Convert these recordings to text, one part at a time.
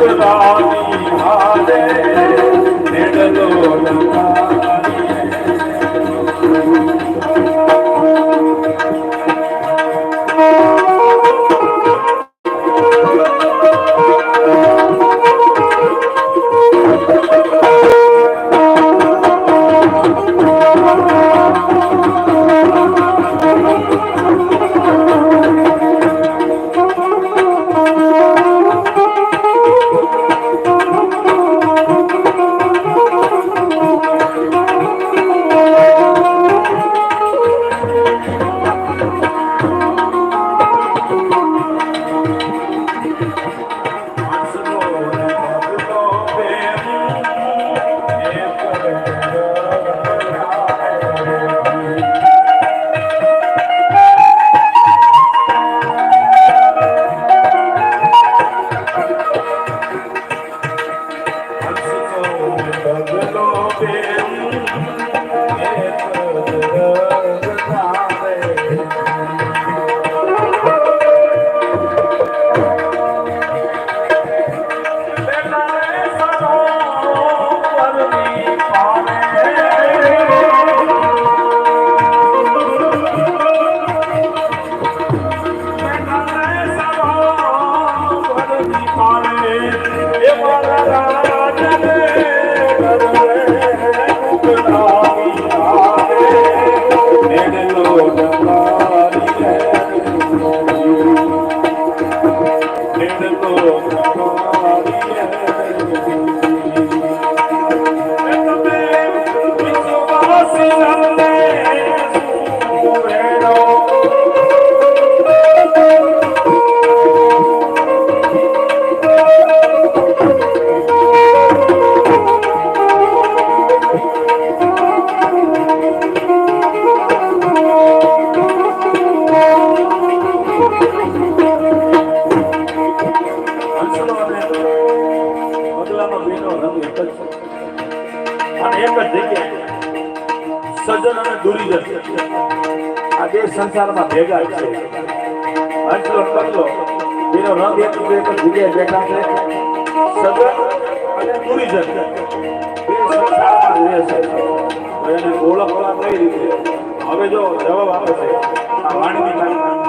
હંસલો જગ્યાએ દૂરી અને દુરીજન આ બે સંસારમાં ભેગા છે. હંસલો અને એનો રંગ એક જગ્યાએ બેઠા છે. સજ્જન અને દુરીજન બે સંસારમાં રહે છે. એને ઓળખવા કઈ રીતે? હવે જો જવાબ આપે છે, આ વાણીની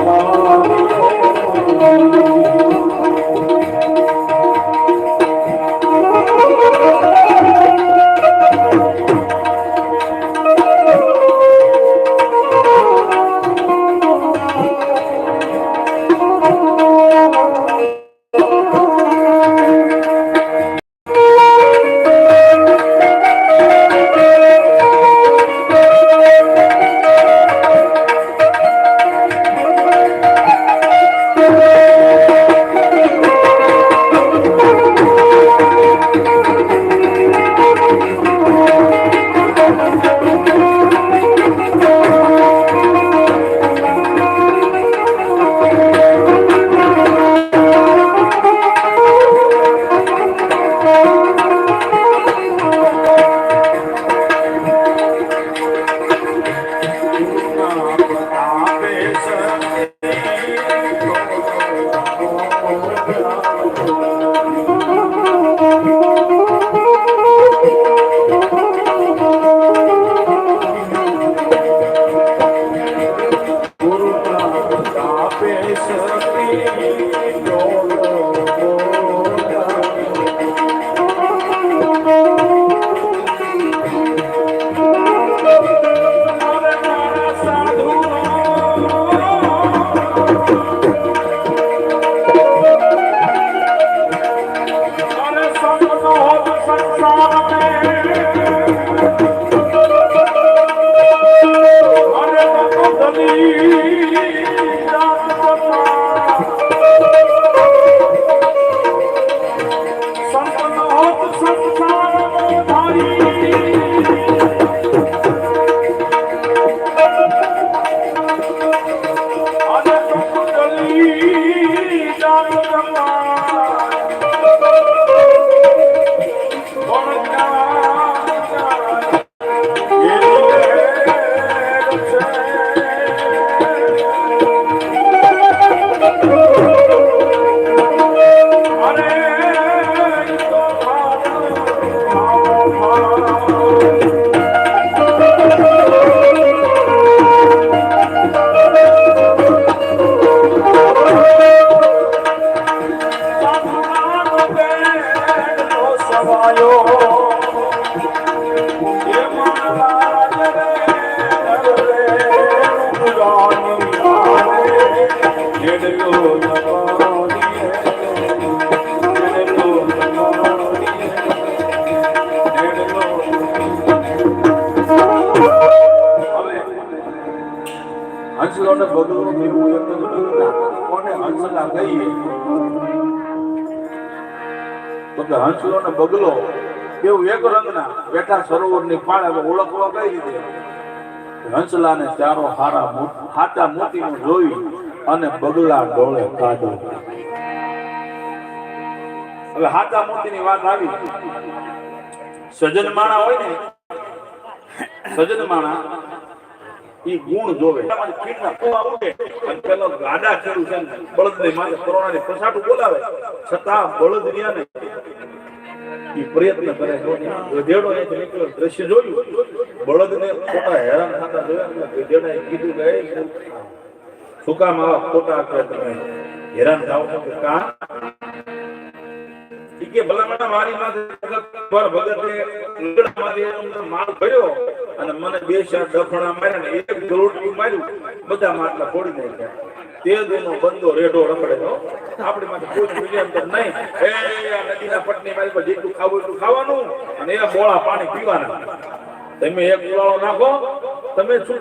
Oh. હંસલો ને બગલો એવું એક રંગના બેઠા સરોવરની પાળે હવે ઓળખવા કઈ રીતે? હંસલા ને ચારો હારા હાટા મોતી નું જોઈ અને બગલા ડોળે કાઢો હવે હાટા મોતી ની વાત આવી. સજન માણા હોય ને, સજન માણા ગુણ જોવે. કીડના કુવા ઉડે. અને પેલો ગાડા ખેડૂ છે બળદની બોલાવે. છતાં બળદ ને પ્રયત્ન કરે. ગધેડો દ્રશ્ય જોયું. બળદને ખોટા હેરાન થતા જોયા ને, ગધેડાએ કીધું કે શું કામ આવા ખોટા કે તમે? હેરાન થાવ છો કે કા? કે, ભલા મારી માથે ભગત ભગતે માલ ભર્યો. અને મને બે ચાર ડફણા માર્યા ને એક ગરોટું માર્યું, બધા માટલા ફોડી નાખ્યા. તે દેનો બંદો રેઢો રખડે આપણી માટે કોઈ મિલિયન નહીં. એ નદીના પટની મારી પર જેટલું ખાવું એટલું ખાવાનું. અને એ બોળા પાણી પીવાના. તમે એક ગોળો નાખો, તમે શું